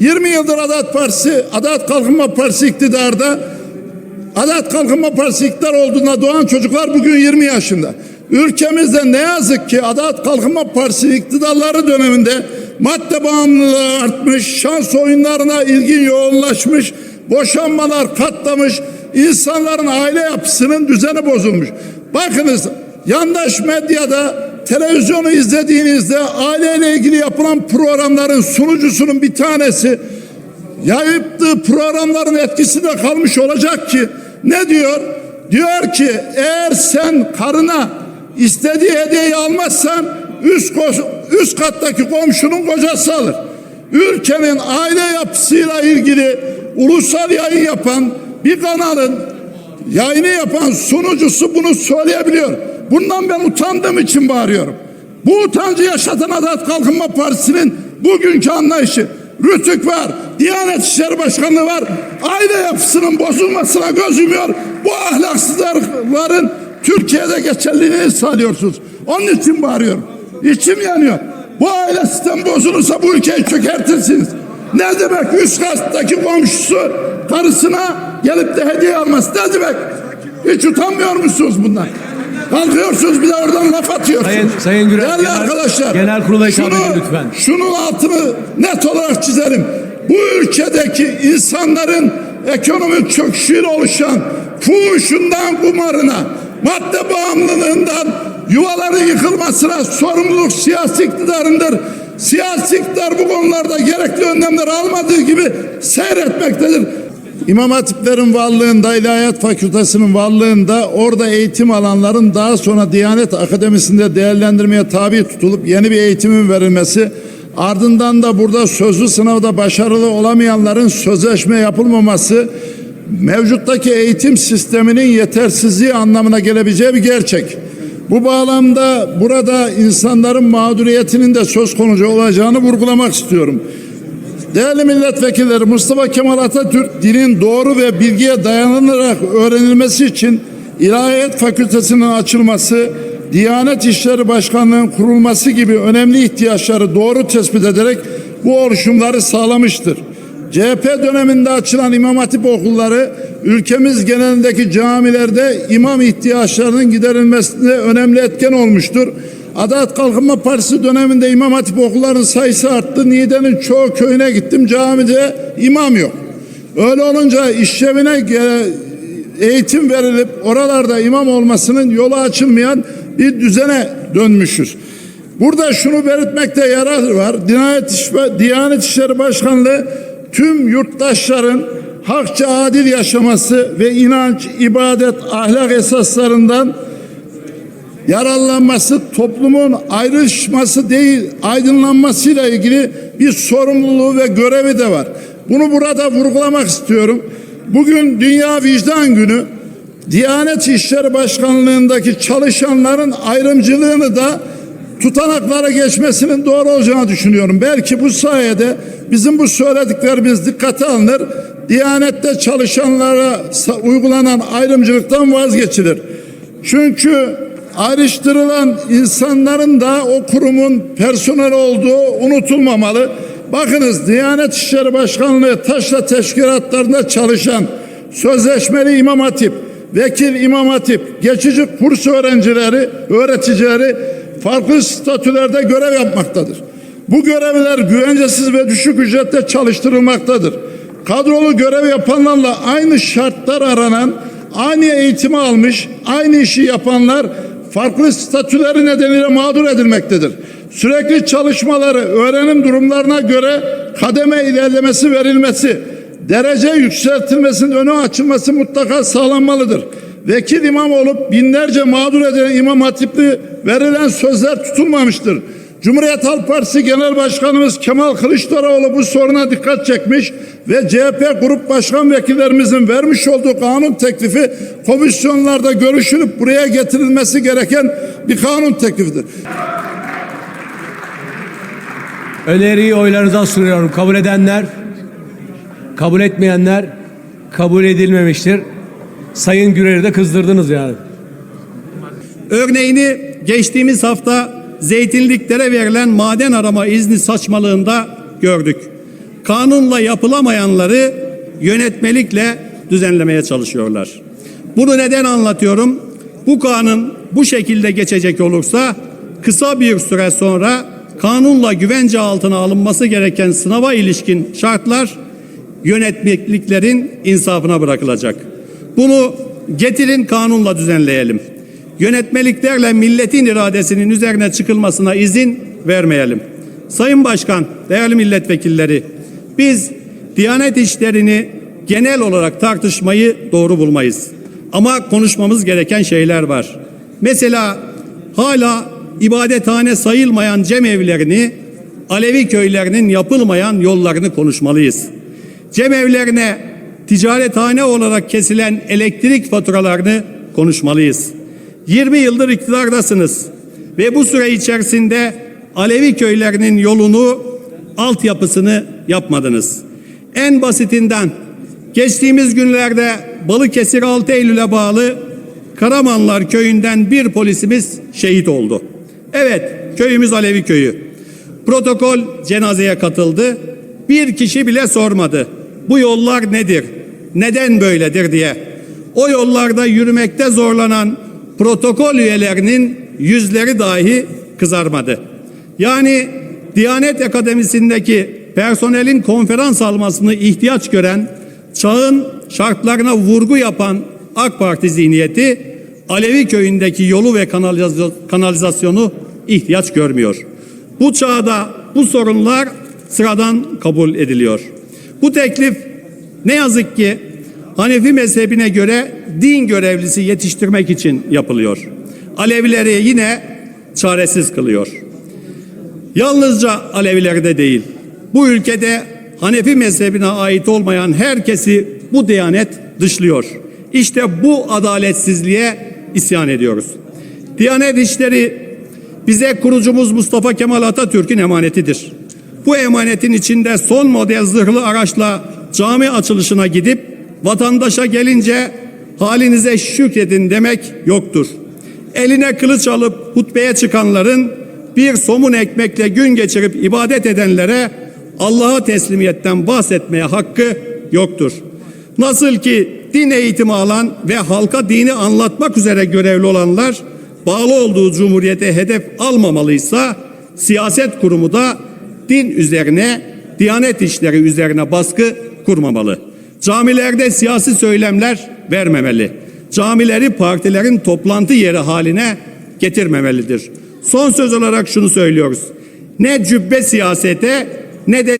20 yıldır Adalet Partisi, Adalet Kalkınma Partisi iktidarda Adalet Kalkınma Partisi iktidar olduğunda doğan çocuklar bugün 20 yaşında. Ülkemizde ne yazık ki Adalet Kalkınma Partisi iktidarları döneminde madde bağımlılığı artmış, şans oyunlarına ilgin yoğunlaşmış, boşanmalar katlamış, insanların aile yapısının düzeni bozulmuş. Bakınız yandaş medyada televizyonu izlediğinizde aileyle ilgili yapılan programların sunucusunun bir tanesi yayıptığı programların etkisinde kalmış olacak ki ne diyor? Diyor ki eğer sen karına istediği hediyeyi almazsan üst, üst kattaki komşunun kocası alır. Ülkenin aile yapısıyla ilgili ulusal yayın yapan bir kanalın yayını yapan sunucusu bunu söyleyebiliyor. Bundan ben utandığım için bağırıyorum. Bu utancı yaşatan Adalet Kalkınma Partisi'nin bugünkü anlayışı Rütük var, Diyanet İşleri Başkanlığı var. Aile yapısının bozulmasına göz yumuyor. Bu ahlaksızlıkların Türkiye'de geçerliliğini sağlıyorsunuz. Onun için bağırıyorum. İçim yanıyor. Bu aile sistem bozulursa bu ülkeyi çökertirsiniz. Ne demek üst kattaki komşusu karısına gelip de hediye alması ne demek? Hiç utanmıyor musunuz bundan? Kalkıyorsunuz bir de oradan laf atıyorsunuz. Sayın- Sayın Gürel, Değerli genel- arkadaşlar. genel kurula şunu- edin lütfen. Şunun altını net olarak çizelim. Bu ülkedeki insanların ekonomik çöküşüyle oluşan fuhuşundan kumarına, madde bağımlılığından yuvaların yıkılmasına sorumluluk siyasi iktidarındır. Siyasi iktidar bu konularda gerekli önlemler almadığı gibi seyretmektedir. İmam hatiplerin varlığında, İlahiyat Fakültesinin varlığında orada eğitim alanların daha sonra Diyanet Akademisi'nde değerlendirmeye tabi tutulup yeni bir eğitimin verilmesi, ardından da burada sözlü sınavda başarılı olamayanların sözleşme yapılmaması, mevcuttaki eğitim sisteminin yetersizliği anlamına gelebileceği bir gerçek. Bu bağlamda burada insanların mağduriyetinin de söz konusu olacağını vurgulamak istiyorum. Değerli milletvekilleri Mustafa Kemal Atatürk dinin doğru ve bilgiye dayanılarak öğrenilmesi için İlahiyat Fakültesinin açılması, Diyanet İşleri Başkanlığı'nın kurulması gibi önemli ihtiyaçları doğru tespit ederek bu oluşumları sağlamıştır. CHP döneminde açılan İmam Hatip okulları ülkemiz genelindeki camilerde imam ihtiyaçlarının giderilmesinde önemli etken olmuştur. Adalet Kalkınma Partisi döneminde İmam Hatip okullarının sayısı arttı. Niğde'nin çoğu köyüne gittim. Camide imam yok. Öyle olunca işlevine eğitim verilip oralarda imam olmasının yolu açılmayan bir düzene dönmüşüz. Burada şunu belirtmekte yarar var. Diyanet, İş- Diyanet İşleri Başkanlığı tüm yurttaşların hakça adil yaşaması ve inanç, ibadet, ahlak esaslarından yararlanması toplumun ayrışması değil aydınlanmasıyla ilgili bir sorumluluğu ve görevi de var. Bunu burada vurgulamak istiyorum. Bugün Dünya Vicdan Günü Diyanet İşleri Başkanlığındaki çalışanların ayrımcılığını da tutanaklara geçmesinin doğru olacağını düşünüyorum. Belki bu sayede bizim bu söylediklerimiz dikkate alınır. Diyanette çalışanlara uygulanan ayrımcılıktan vazgeçilir. Çünkü ayrıştırılan insanların da o kurumun personel olduğu unutulmamalı. Bakınız Diyanet İşleri Başkanlığı taşla teşkilatlarında çalışan sözleşmeli imam hatip, vekil imam hatip, geçici kurs öğrencileri, öğreticileri farklı statülerde görev yapmaktadır. Bu görevler güvencesiz ve düşük ücretle çalıştırılmaktadır. Kadrolu görev yapanlarla aynı şartlar aranan, aynı eğitimi almış, aynı işi yapanlar farklı statüleri nedeniyle mağdur edilmektedir. Sürekli çalışmaları, öğrenim durumlarına göre kademe ilerlemesi verilmesi, derece yükseltilmesinin önü açılması mutlaka sağlanmalıdır. Vekil imam olup binlerce mağdur edilen imam hatipli verilen sözler tutulmamıştır. Cumhuriyet Halk Partisi Genel Başkanımız Kemal Kılıçdaroğlu bu soruna dikkat çekmiş ve CHP Grup Başkan Vekillerimizin vermiş olduğu kanun teklifi komisyonlarda görüşülüp buraya getirilmesi gereken bir kanun teklifidir. Öneriyi oylarınıza sunuyorum. Kabul edenler, kabul etmeyenler kabul edilmemiştir. Sayın Gürer'i de kızdırdınız yani. Örneğini geçtiğimiz hafta Zeytinliklere verilen maden arama izni saçmalığında gördük. kanunla yapılamayanları yönetmelikle düzenlemeye çalışıyorlar. Bunu neden anlatıyorum? Bu kanun bu şekilde geçecek olursa kısa bir süre sonra kanunla güvence altına alınması gereken sınava ilişkin şartlar yönetmeliklerin insafına bırakılacak. Bunu getirin kanunla düzenleyelim. Yönetmeliklerle milletin iradesinin üzerine çıkılmasına izin vermeyelim. Sayın Başkan, değerli milletvekilleri, biz Diyanet işlerini genel olarak tartışmayı doğru bulmayız. Ama konuşmamız gereken şeyler var. Mesela hala ibadethane sayılmayan cemevlerini, Alevi köylerinin yapılmayan yollarını konuşmalıyız. Cemevlerine ticarethane olarak kesilen elektrik faturalarını konuşmalıyız. 20 yıldır iktidardasınız ve bu süre içerisinde Alevi köylerinin yolunu, altyapısını yapmadınız. En basitinden geçtiğimiz günlerde Balıkesir 6 Eylül'e bağlı Karamanlar köyünden bir polisimiz şehit oldu. Evet, köyümüz Alevi köyü. Protokol cenazeye katıldı. Bir kişi bile sormadı. Bu yollar nedir? Neden böyledir diye. O yollarda yürümekte zorlanan protokol üyelerinin yüzleri dahi kızarmadı. Yani Diyanet Akademisi'ndeki personelin konferans almasını ihtiyaç gören, çağın şartlarına vurgu yapan AK Parti zihniyeti Alevi köyündeki yolu ve kanaliza- kanalizasyonu ihtiyaç görmüyor. Bu çağda bu sorunlar sıradan kabul ediliyor. Bu teklif ne yazık ki Hanefi mezhebine göre din görevlisi yetiştirmek için yapılıyor. Alevileri yine çaresiz kılıyor. Yalnızca Alevilerde değil, bu ülkede Hanefi mezhebine ait olmayan herkesi bu diyanet dışlıyor. İşte bu adaletsizliğe isyan ediyoruz. Diyanet işleri bize kurucumuz Mustafa Kemal Atatürk'ün emanetidir. Bu emanetin içinde son model zırhlı araçla cami açılışına gidip vatandaşa gelince halinize şükredin demek yoktur. Eline kılıç alıp hutbeye çıkanların bir somun ekmekle gün geçirip ibadet edenlere Allah'a teslimiyetten bahsetmeye hakkı yoktur. Nasıl ki din eğitimi alan ve halka dini anlatmak üzere görevli olanlar bağlı olduğu cumhuriyete hedef almamalıysa siyaset kurumu da din üzerine, diyanet işleri üzerine baskı kurmamalı. Camilerde siyasi söylemler vermemeli. Camileri partilerin toplantı yeri haline getirmemelidir. Son söz olarak şunu söylüyoruz. Ne cübbe siyasete ne de